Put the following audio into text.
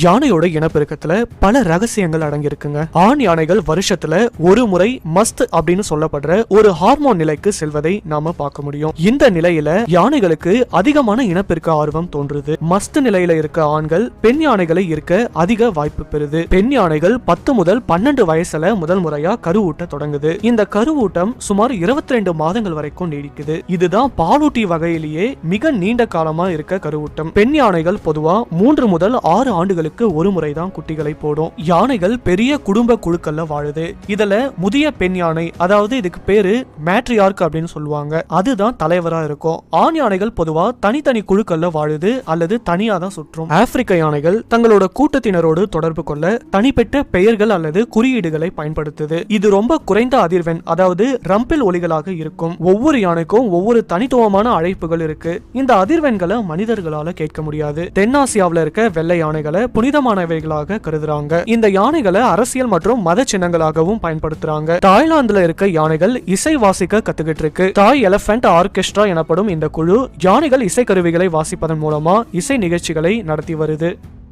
யானையோட இனப்பெருக்கத்துல பல ரகசியங்கள் அடங்கியிருக்குங்க. ஆண் யானைகள் வருஷத்துல ஒரு முறை மஸ்த் அப்படின்னு சொல்லப்படுற ஒரு ஹார்மோன் நிலைக்கு செல்வதை நாம பார்க்க முடியும். இந்த நிலையில யானைகளுக்கு அதிகமான இனப்பெருக்க ஆர்வம் தோன்றுது. மஸ்த் நிலையில இருக்க ஆண்கள் பெண் யானைகளை இருக்க அதிக வாய்ப்பு பெறுது. பெண் யானைகள் பத்து முதல் பன்னெண்டு வயசுல முதல் முறையா கருவூட்ட தொடங்குது. இந்த கருவூட்டம் சுமார் இருபத்தி ரெண்டு மாதங்கள் வரைக்கும் நீடிக்குது. இதுதான் பாலூட்டி வகையிலேயே மிக நீண்ட காலமா இருக்க கருவூட்டம் பெண் யானைகள் பொதுவா மூன்று முதல் ஆறு ஆண்டுகள் ஆண்டுகளுக்கு ஒரு முறைதான் குட்டிகளை போடும். யானைகள் பெரிய குடும்ப குழுக்கள்ல வாழுது. இதுல முதிய பெண் யானை அதாவது இதுக்கு பேரு மேட்ரியார்க் அப்படின்னு சொல்லுவாங்க. அதுதான் தலைவரா இருக்கும். ஆண் யானைகள் பொதுவா தனித்தனி குழுக்கள்ல வாழுது அல்லது தனியா தான் சுற்றும். ஆப்பிரிக்க யானைகள் தங்களோட கூட்டத்தினரோடு தொடர்பு கொள்ள தனிப்பட்ட பெயர்கள் அல்லது குறியீடுகளை பயன்படுத்துது. இது ரொம்ப குறைந்த அதிர்வெண் அதாவது ரம்பில் ஒலிகளாக இருக்கும். ஒவ்வொரு யானைக்கும் ஒவ்வொரு தனித்துவமான அழைப்புகள் இருக்கு. இந்த அதிர்வெண்களை மனிதர்களால கேட்க முடியாது. தென்னாசியாவில இருக்க வெள்ளை யானைகளை புனிதமானவைகளாக கருதுறாங்க. இந்த யானைகளை அரசியல் மற்றும் மத சின்னங்களாகவும் பயன்படுத்துறாங்க. தாய்லாந்துல இருக்க யானைகள் இசை வாசிக்க கத்துக்கிட்டு இருக்கு தாய் எலபென்ட் ஆர்கெஸ்ட்ரா எனப்படும் இந்த குழு யானைகள் இசைக்கருவிகளை வாசிப்பதன் மூலமா இசை நிகழ்ச்சிகளை நடத்தி வருது.